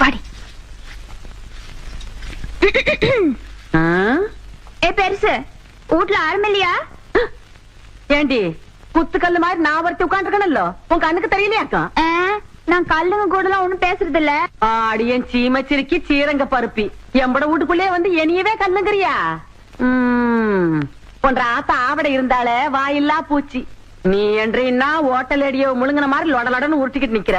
பாடி? ஏ பெருசு வீட்ல ஆளும் இல்லையா? ஏண்டி குத்துக்கல்லு மாதிரி நான் ஒருத்தி உட்காந்துருக்கணும்ல உன் கண்ணுக்கு தெரியலையாக்கா நான் கல்லுங்க கூட எல்லாம் ஒண்ணும் பேசுறது இல்ல ஆடியன் சீமச்சிரிக்கி சீரங்க பருப்பி. எம்பட வீட்டுக்குள்ளே வந்து என்னையவே கண்ணுங்கிறியா ம், போன்ற ஆத்தா ஆவட இருந்தாலே வாயில்லா பூச்சி. நீ என்றீன்னா ஓட்டல் அடியோ முழுங்கின மாதிரி லொடலொடன்னு உருட்டிக்கிட்டு நிக்கிற.